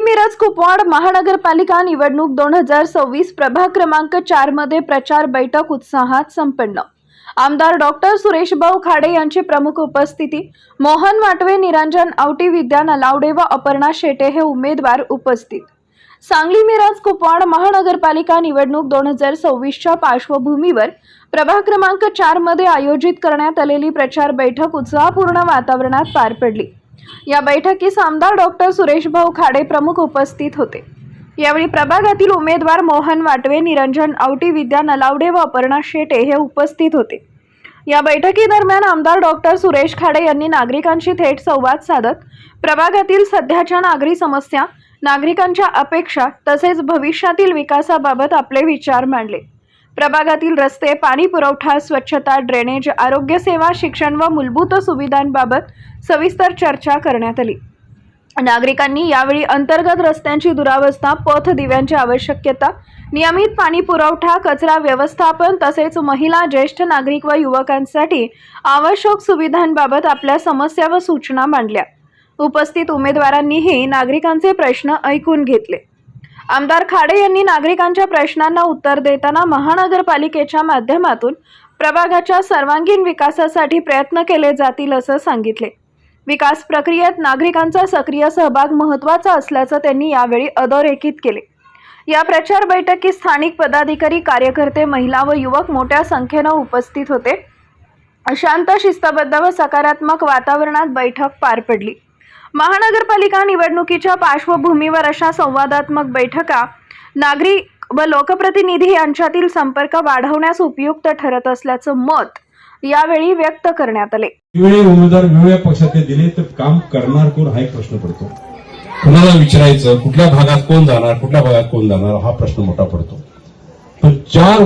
मिरज कुपवाड महानगरपालिका निवडणूक दोन हजार सव्वीस प्रभाग क्रमांक चारमध्ये प्रचार बैठक उत्साहात संपन्न. आमदार डॉक्टर सुरेश भाऊ खाडे यांची प्रमुख उपस्थिती मोहन वाटवे निरंजन आवटी विद्या नलावडे व अपर्णा शेटे हे उमेदवार उपस्थित. सांगली मिरज कुपवाड महानगरपालिका निवडणूक दोन हजार सव्वीसच्या पार्श्वभूमीवर प्रभाग क्रमांक चारमध्ये आयोजित करण्यात आलेली प्रचार बैठक उत्साहपूर्ण वातावरणात पार पडली. या बैठकीस आमदार डॉक्टर सुरेश भाऊ खाडे प्रमुख उपस्थित होते. यावेळी प्रभागातील उमेदवार मोहन वाटवे निरंजन आवटी विद्या नलावडे व अपर्णा शेटे हे उपस्थित होते. या बैठकीदरम्यान आमदार डॉक्टर सुरेश खाडे यांनी नागरिकांशी थेट संवाद साधत प्रभागातील सध्याच्या नागरी समस्या नागरिकांच्या अपेक्षा तसेच भविष्यातील विकासाबाबत आपले विचार मांडले. प्रभागातील रस्ते पाणी पुरवठा स्वच्छता ड्रेनेज आरोग्य सेवा शिक्षण व मूलभूत सुविधांबाबत सविस्तर चर्चा करण्यात आली. नागरिकांनी यावेळी अंतर्गत रस्त्यांची दुरावस्था पथ दिव्यांची आवश्यकता नियमित पाणी पुरवठा कचरा व्यवस्थापन तसेच महिला ज्येष्ठ नागरिक व युवकांसाठी आवश्यक सुविधांबाबत आपल्या समस्या व सूचना मांडल्या. उपस्थित उमेदवारांनीही नागरिकांचे प्रश्न ऐकून घेतले. आमदार खाडे यांनी नागरिकांच्या प्रश्नांना उत्तर देताना महानगरपालिकेच्या माध्यमातून प्रभागाच्या सर्वांगीण विकासासाठी प्रयत्न केले जातील असं सांगितले. विकास प्रक्रियेत नागरिकांचा सक्रिय सहभाग महत्त्वाचा असल्याचं त्यांनी यावेळी अधोरेखित केले. या प्रचार बैठकीत स्थानिक पदाधिकारी कार्यकर्ते महिला व युवक मोठ्या संख्येनं उपस्थित होते. शांत शिस्तबद्ध व सकारात्मक वातावरणात बैठक पार पडली. महानगरपालिका निवडणुकीच्या पार्श्वभूमीवर अशा संवादात्मक बैठका नागरिक व लोकप्रतिनिधी यांच्यातील संपर्क वाढवण्यास उपयुक्त ठरत असल्याचं मत यावेळी व्यक्त करण्यात आले. वेगवेगळे उमेदवार वेगवेगळ्या पक्षातले दिले तर काम करणार कोण हा एक प्रश्न पडतो. कुणाला विचारायचं कुठल्या भागात कोण जाणार कुठल्या भागात कोण जाणार हा प्रश्न मोठा पडतो. पण चार